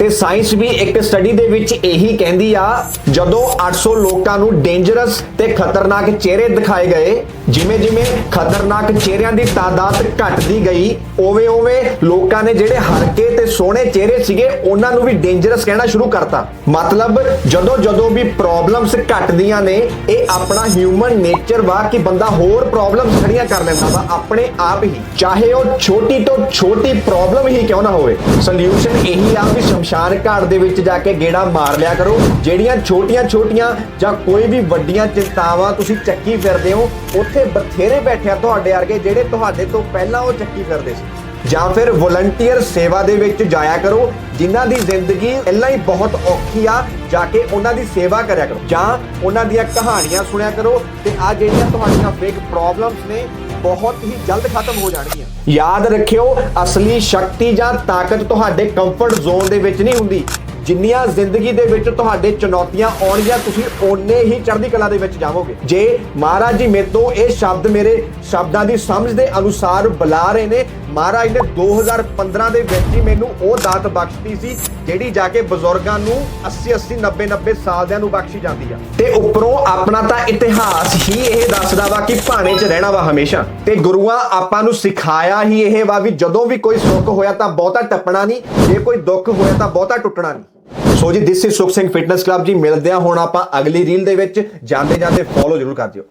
ਤੇ ਸਾਇੰਸ ਵੀ ਇੱਕ ਸਟੱਡੀ ਦੇ ਵਿੱਚ ਇਹੀ ਕਹਿੰਦੀ ਆ, ਜਦੋਂ 800 ਲੋਕਾਂ ਨੂੰ ਡੇਂਜਰਸ ਤੇ ਖਤਰਨਾਕ ਚਿਹਰੇ ਦਿਖਾਏ ਗਏ ਜਿਵੇਂ ਜਿਵੇਂ ਖਤਰਨਾਕ ਚਿਹਰਿਆਂ ਦੀ ਤਾਦਾਦ ਘਟਦੀ ਗਈ, ਓਵੇਂ ਓਵੇਂ ਲੋਕਾਂ ਨੇ ਜਿਹੜੇ ਹਲਕੇ ਤੇ ਸੋਹਣੇ ਚਿਹਰੇ ਸੀਗੇ, ਉਹਨਾਂ ਨੂੰ ਵੀ ਡੇਂਜਰਸ ਕਹਿਣਾ ਸ਼ੁਰੂ ਕਰਤਾ। ਮਤਲਬ ਜਦੋਂ ਜਦੋਂ ਵੀ ਪ੍ਰੋਬਲਮਸ ਘਟਦੀਆਂ ਨੇ, ਇਹ ਆਪਣਾ ਹਿਊਮਨ ਨੇਚਰ ਵਾ ਕਿ ਬੰਦਾ ਹੋਰ ਪ੍ਰੋਬਲਮਸ ਖੜੀਆਂ ਕਰ ਲੈਂਦਾ ਵਾ, ਆਪਣੇ ਆਪ ਹੀ। ਚਾਹੇ ਉਹ ਛੋਟੀ ਤੋਂ ਛੋਟੀ ਪ੍ਰੋਬਲਮ ਹੀ ਕਿਉਂ ਨਾ ਹੋਵੇ। ਸੋਲੂਸ਼ਨ ਇਹੀ ਆ ਵੀ ਸ਼ਮਸ਼ਾਨ ਘਾਟ ਦੇ ਵਿੱਚ ਜਾ ਕੇ ਗੇੜਾ ਮਾਰ ਲਿਆ ਕਰੋ। ਜਿਹੜੀਆਂ ਛੋਟੀਆਂ ਛੋਟੀਆਂ ਜਾਂ ਕੋਈ ਵੀ ਵੱਡੀਆਂ ਚਿੰਤਾਵਾਂ ਤੁਸੀਂ ਚੱਕੀ ਫਿਰਦੇ ਹੋ, ਉੱਥੇ ਬਥੇਰੇ ਬੈਠਿਆ ਤੁਹਾਡੇ ਵਰਗੇ ਜਿਹੜੇ ਤੁਹਾਡੇ ਤੋਂ ਪਹਿਲਾਂ ਉਹ ਚੱਕੀ ਫਿਰਦੇ ਸੀ। ਜਾਂ ਫਿਰ ਵੋਲੰਟੀਅਰ ਸੇਵਾ ਦੇ ਵਿੱਚ ਜਾਇਆ ਕਰੋ, ਜਿਨ੍ਹਾਂ ਦੀ ਜ਼ਿੰਦਗੀ ਪਹਿਲਾਂ ਹੀ ਬਹੁਤ ਔਖੀ ਆ, ਜਾ ਕੇ ਉਹਨਾਂ ਦੀ ਸੇਵਾ ਕਰਿਆ ਕਰੋ। ਜਾਂ ਉਹਨਾਂ ਦੀਆਂ ਕਹਾਣੀਆਂ ਸੁਣਿਆ ਕਰੋ ਤੇ ਆ ਜਿਹੜੀਆਂ ਤੁਹਾਡੀਆਂ ਫੇਕ ਪ੍ਰੋਬਲਮਸ ਨੇ, ਬਹੁਤ ਹੀ ਜਲਦ ਖਤਮ ਹੋ ਜਾਣਗੀਆਂ। ਯਾਦ ਰੱਖਿਓ, ਅਸਲੀ ਸ਼ਕਤੀ ਜਾਂ ਤਾਕਤ ਤੁਹਾਡੇ ਕੰਫਰਟ ਜ਼ੋਨ ਦੇ ਵਿੱਚ ਨਹੀਂ ਹੁੰਦੀ। ਜਿੰਨੀਆਂ ਜ਼ਿੰਦਗੀ ਦੇ ਵਿੱਚ ਤੁਹਾਡੇ ਚੁਣੌਤੀਆਂ ਆਉਣਗੀਆਂ, ਤੁਸੀਂ ਓਨੇ ਹੀ ਚੜ੍ਹਦੀ ਕਲਾ ਦੇ ਵਿੱਚ ਜਾਵੋਗੇ। ਜੇ ਮਹਾਰਾਜ ਜੀ ਮੇਰੇ ਤੋਂ ਇਹ ਸ਼ਬਦ ਮੇਰੇ ਸ਼ਬਦਾਂ ਦੀ ਸਮਝ ਦੇ ਅਨੁਸਾਰ ਬੁਲਾ ਰਹੇ ਨੇ, ਮਹਾਰਾਜ ਨੇ 2015 ਦੇ ਵਿੱਚ ਹੀ ਮੈਨੂੰ ਉਹ ਦਾਤ ਬਖਸ਼ਤੀ ਸੀ, ਜਿਹੜੀ ਜਾ ਕੇ ਬਜ਼ੁਰਗਾਂ ਨੂੰ 80 80 90 90 ਸਾਲਦਿਆਂ ਨੂੰ ਬਖਸ਼ੀ ਜਾਂਦੀ ਆ। ਤੇ ਉੱਪਰੋਂ ਆਪਣਾ ਤਾਂ ਇਤਿਹਾਸ ਹੀ ਇਹ ਦੱਸਦਾ ਵਾ ਕਿ ਭਾਣੇ 'ਚ ਰਹਿਣਾ ਵਾ ਹਮੇਸ਼ਾ। ਤੇ ਗੁਰੂਆਂ ਆਪਾਂ ਨੂੰ ਸਿਖਾਇਆ ਹੀ ਇਹ ਵਾ ਵੀ ਜਦੋਂ ਵੀ ਕੋਈ ਸੁੱਖ ਹੋਇਆ ਤਾਂ ਬਹੁਤਾ ਟੱਪਣਾ ਨਹੀਂ, ਜੇ ਕੋਈ ਦੁੱਖ ਹੋਇਆ ਤਾਂ ਬਹੁਤਾ ਟੁੱਟਣਾ ਨਹੀਂ। ਸੋ ਜੀ ਦਿਸ ਇਜ਼ ਸੁਖ ਸਿੰਘ ਫਿਟਨੈਸ ਕਲੱਬ ਜੀ, ਮਿਲਦੇ ਆ ਹੁਣ ਆਪਾਂ ਅਗਲੀ ਰੀਲ ਦੇ ਵਿੱਚ। ਜਾਂਦੇ ਜਾਂਦੇ ਫੋਲੋ ਜ਼ਰੂਰ ਕਰ ਦਿਓ।